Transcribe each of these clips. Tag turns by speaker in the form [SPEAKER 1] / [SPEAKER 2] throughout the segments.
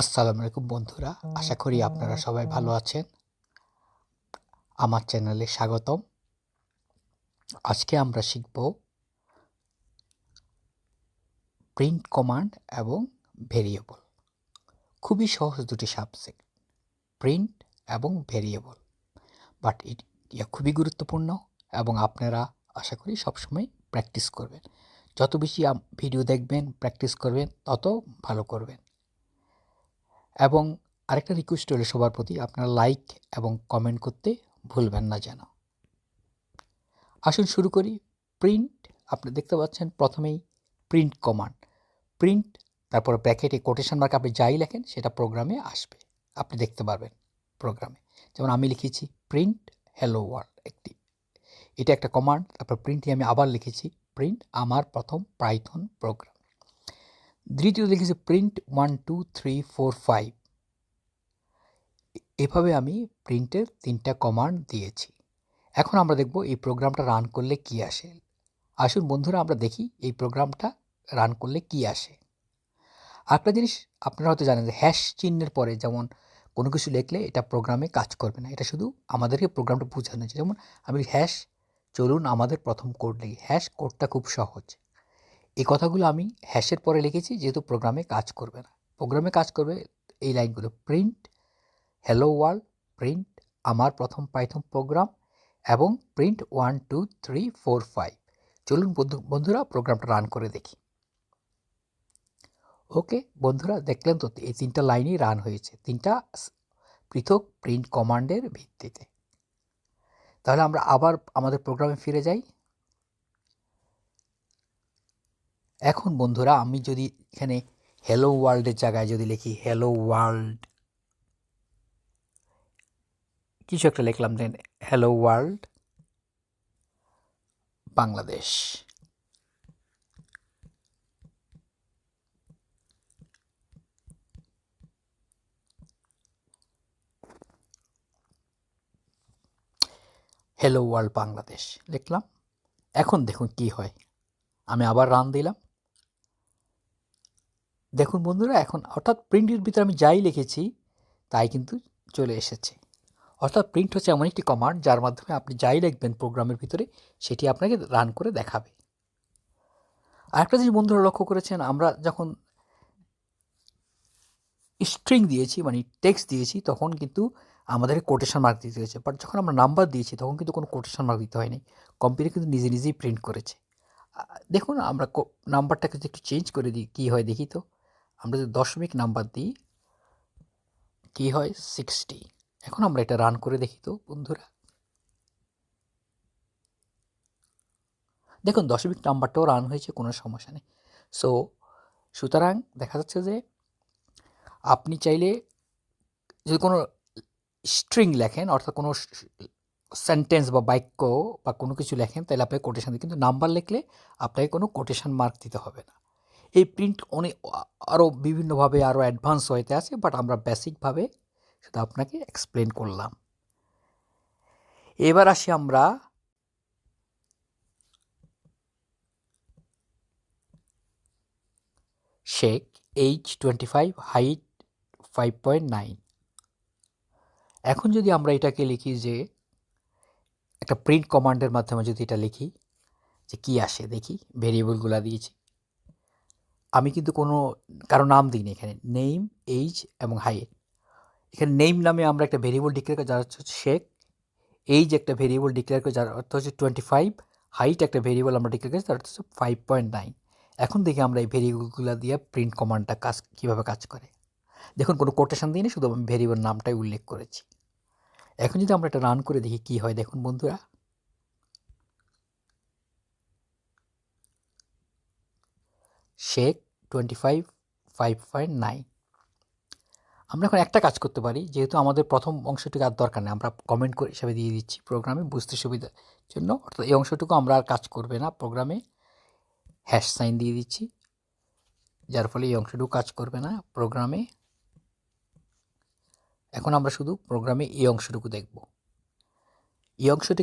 [SPEAKER 1] আসসালামু আলাইকুম বন্ধুরা, আশা করি আপনারা সবাই ভালো আছেন। আমার চ্যানেলে স্বাগতম। আজকে আমরা শিখব প্রিন্ট কমান্ড এবং ভেরিয়েবল খুবই সহজ দুটি সাবজেক্ট প্রিন্ট এবং ভেরিয়েবল বাট এটা খুবই গুরুত্বপূর্ণ এবং আপনারা আশা করি সবসময় প্র্যাকটিস করবেন। যত বেশি ভিডিও দেখবেন প্র্যাকটিস করবেন, তত ভালো করবেন। এবং আরেকটা রিকোয়েস্ট হলো সবার প্রতি, আপনারা লাইক এবং কমেন্ট করতে ভুলবেন না যেন। আসুন শুরু করি প্রিন্ট আপনি দেখতে পাচ্ছেন প্রথমেই প্রিন্ট কমান্ড প্রিন্ট তারপর ব্র্যাকেটে কোটেশন মার্ক আপনি যাই লেখেন, সেটা প্রোগ্রামে আসবে। আপনি দেখতে পারবেন প্রোগ্রামে যেমন আমি লিখেছি প্রিন্ট হ্যালো ওয়ার্ল্ড একটি। এটা একটা কমান্ড তারপর প্রিন্টে আমি আবার লিখেছি প্রিন্ট আমার প্রথম পাইথন প্রোগ্রাম দ্বিতীয় লিখেছি print one two three four five এভাবে আমি প্রিন্টের তিনটা কমান্ড দিয়েছি। এখন আমরা দেখব এই প্রোগ্রামটা রান করলে কি আসে। আসুন বন্ধুরা, আমরা দেখি এই প্রোগ্রামটা রান করলে কি আসে। আরেকটা জিনিস আপনারা হয়তো জানেন যে হ্যাশ চিহ্নের পরে যেমন কোনো কিছু লিখলে এটা প্রোগ্রামে কাজ করবে না। এটা শুধু আমাদেরকে প্রোগ্রামটা বোঝানো যেমন আমি হ্যাশ চলুন আমাদের প্রথম কোড লিখি। হ্যাশ কোডটা খুব সহজ। এই কথাগুলো আমি হ্যাশের পরে লিখেছি, যেহেতু প্রোগ্রামে কাজ করবে না। প্রোগ্রামে কাজ করবে, এই লাইনগুলো প্রিন্ট হ্যালো ওয়ার্ল্ড প্রিন্ট আমার প্রথম পাইথন প্রোগ্রাম এবং print one two three four five চলুন বন্ধু, বন্ধুরা প্রোগ্রামটা রান করে দেখি। ওকে বন্ধুরা, দেখলেন তো, এই তিনটা লাইনই রান হয়েছে। তিনটা পৃথক প্রিন্ট কমান্ডের ভিত্তিতে। তাহলে আমরা আবার আমাদের প্রোগ্রামে ফিরে যাই। এখন বন্ধুরা আমি যদি এখানে হ্যালো ওয়ার্ল্ডের জায়গায় যদি লিখি হ্যালো ওয়ার্ল্ড কিছু একটা লিখলাম then hello world Bangladesh. Hello world Bangladesh লিখলাম। এখন দেখুন কি হয়। আমি আবার রান দিলাম। দেখুন বন্ধুরা, এখন অর্থাৎ প্রিন্টের ভিতরে আমি যাই লিখেছি, তাই কিন্তু চলে এসেছে। অর্থাৎ প্রিন্ট হচ্ছে এমন একটি কমান্ড যার মাধ্যমে আপনি যাই লিখবেন প্রোগ্রামের ভিতরে, সেটি আপনাকে রান করে দেখাবে। আরেকটা জিনিস বন্ধুরা লক্ষ্য করেছেন, আমরা যখন স্ট্রিং দিয়েছি মানে টেক্সট দিয়েছি, তখন কিন্তু আমাদের কোটেশন মার্ক দিতে হয়েছে। বাট যখন আমরা নাম্বার দিয়েছি, তখন কিন্তু কোনো কোটেশন মার্ক দিতে হয়নি। কম্পিউটার কিন্তু নিজে নিজেই প্রিন্ট করেছে। দেখুন, আমরা নাম্বারটাকে যদি একটু চেঞ্জ করে দিই, কী হয় দেখি তো? আমরা যদি দশমিক নাম্বার দিই, কী হয়? সিক্সটি এখন আমরা এটা রান করে দেখি তো, বন্ধুরা। দেখুন, দশমিক নাম্বারটাও রান হয়েছে, কোনো সমস্যা নেই। সো সুতরাং দেখা যাচ্ছে যে, আপনি চাইলে যদি কোনো স্ট্রিং লেখেন, অর্থাৎ কোনো সেন্টেন্স বা বাক্য বা কোনো কিছু লেখেন, তাহলে আপনাকে কোটেশান দিই কিন্তু নাম্বার লিখলে আপনাকে কোনো কোটেশান মার্ক দিতে হবে না। এই প্রিন্ট অনেক আরও বিভিন্নভাবে আরও অ্যাডভান্স হইতে আছে বাট আমরা বেসিকভাবে শুধু আপনাকে এক্সপ্লেন করলাম। এবার আসি আমরা Sheikh H twenty five height five point nine এখন যদি আমরা এটাকে লিখি যে, একটা প্রিন্ট কমান্ডের মাধ্যমে যদি এটা লিখি, যে কি আসে দেখি ভেরিয়েবলগুলো দিয়েছি। আমি কিন্তু কোনো, কারও নাম দিইনি এখানে। নেম এইজ এবং হাইট এখানে নেম নামে আমরা একটা ভেরিয়েবল ডিক্লেয়ার করি, যার হচ্ছে শেখ এইজ একটা ভেরিয়েবল ডিক্লেয়ার করি, যার অর্থ হচ্ছে টোয়েন্টি ফাইভ হাইট একটা ভেরিয়েবল আমরা ডিক্লেয়ার করি তার অর্থ হচ্ছে ফাইভ পয়েন্ট নাইন এখন দেখি আমরা এই ভেরিয়েবলগুলো দিয়ে প্রিন্ট কমান্ডটা কাজ, কীভাবে কাজ করে। দেখুন, কোনো কোটেশন দিইনি, শুধু আমি ভেরিয়েবল নামটাই উল্লেখ করেছি। এখন যদি আমরা এটা রান করে দেখি কী হয়, দেখুন বন্ধুরা। Sheikh twenty five five, nine. আমরা এখন একটা কাজ করতে পারি, যেহেতু আমাদের প্রথম অংশটুকু আর দরকার নেই, আমরা কমেন্ট করে হিসাবে দিয়ে দিচ্ছি প্রোগ্রামে বুঝতে সুবিধার জন্য। অর্থাৎ এই অংশটুকু আমরা আর কাজ করবে না প্রোগ্রামে হ্যাশ সাইন দিয়ে দিচ্ছি, যার ফলে এই অংশটুকু কাজ করবে না প্রোগ্রামে এখন আমরা শুধু প্রোগ্রামে এই অংশটুকু দেখব। এই অংশটি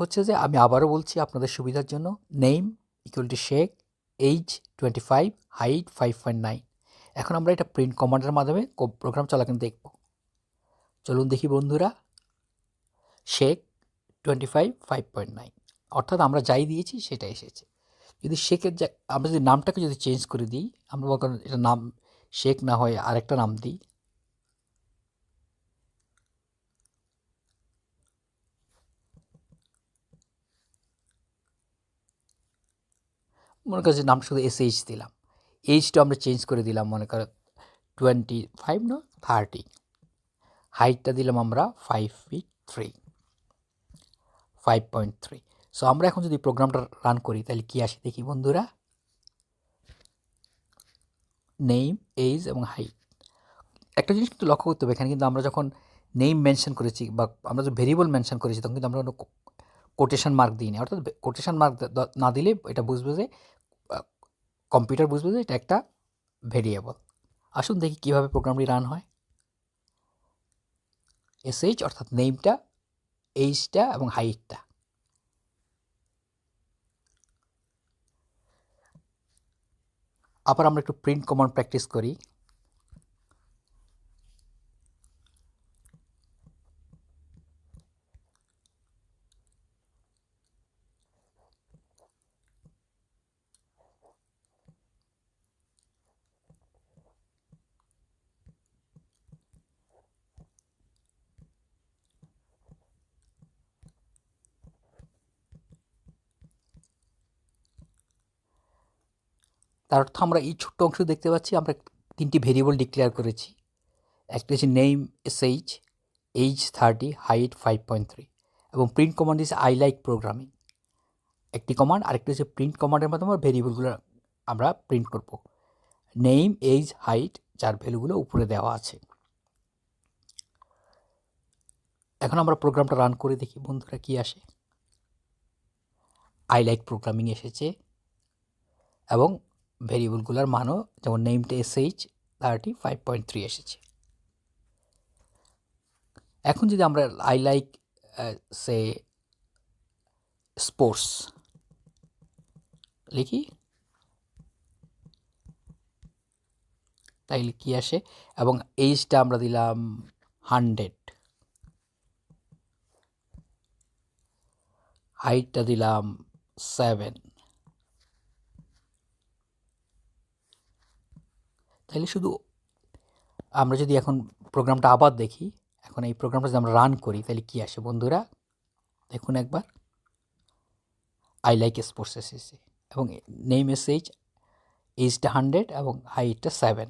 [SPEAKER 1] হচ্ছে যে আমি আবারও বলছি আপনাদের সুবিধার জন্য name equal to Sheikh age twenty five height five point nine এখন আমরা এটা প্রিন্ট কমান্ডের মাধ্যমে প্রোগ্রাম চলাকালীন দেখব। চলুন দেখি বন্ধুরা। Sheikh twenty five five point nine অর্থাৎ আমরা যাই দিয়েছি, সেটা এসেছে। যদি শেখের আমরা যদি নামটাকে যদি চেঞ্জ করে দিই, আমরা এটা নাম শেখ না হয় আরেকটা নাম দিই। মনে করছি নাম শুধু এস এইচ দিলাম। এইচটা আমরা চেঞ্জ করে দিলাম, মনে করো টোয়েন্টি ফাইভ না থার্টি হাইটটা দিলাম আমরা five feet three five point three so আমরা এখন যদি প্রোগ্রামটা রান করি, তাহলে কী আসে দেখি বন্ধুরা? নেম এইজ এবং হাইট একটা জিনিস কিন্তু লক্ষ্য করতে হবে, এখানে কিন্তু আমরা যখন নেম মেনশন করেছি বা আমরা যে ভেরিয়েবল মেনশন করেছি, তখন কিন্তু আমরা কোটেশন মার্ক দিই না অর্থাৎ কোটেশন মার্ক না দিলে এটা বুঝবে যে কম্পিউটার বুঝবে যে এটা একটা ভেরিয়েবল আসুন দেখি কীভাবে প্রোগ্রামটি রান হয়। এসএইচ অর্থাৎ নেমটা এইচটা এবং হাইটটা আবার আমরা একটু প্রিন্ট কমান্ড প্র্যাকটিস করি। তার অর্থ আমরা এই ছোট্ট অংশ দেখতে পাচ্ছি, আমরা তিনটি ভেরিয়েবল ডিক্লেয়ার করেছি। একটা হচ্ছে name S H H thirty height five point three এবং print command is I like programming একটি কমান্ড আরেকটি হচ্ছে প্রিন্ট কমান্ডের মাধ্যমে ভেরিয়েবলগুলো আমরা প্রিন্ট করব। নেম এইজ হাইট যার ভ্যালুগুলো উপরে দেওয়া আছে। এখন আমরা প্রোগ্রামটা রান করে দেখি, বন্ধুরা কি আসে। আই লাইক প্রোগ্রামিং এসেছে এবং ভেরিয়েবলগুলোর মানও যেমন নেমটা S H thirty five point three এসেছে। এখন যদি আমরা আই লাইক সে স্পোর্টস লিখি, তাইলে কি আসে? এবং এইজটা আমরা দিলাম হান্ড্রেড হাইটটা দিলাম সেভেন তাহলে শুধু আমরা যদি এখন প্রোগ্রামটা আবার দেখি, এখন এই প্রোগ্রামটা যদি আমরা রান করি তাহলে কী আসে বন্ধুরা? দেখুন একবার। আই লাইক স্পোর্টস এসেছে এবং নেম এসেজ এইচটা হান্ড্রেড এবং হাইটটা সেভেন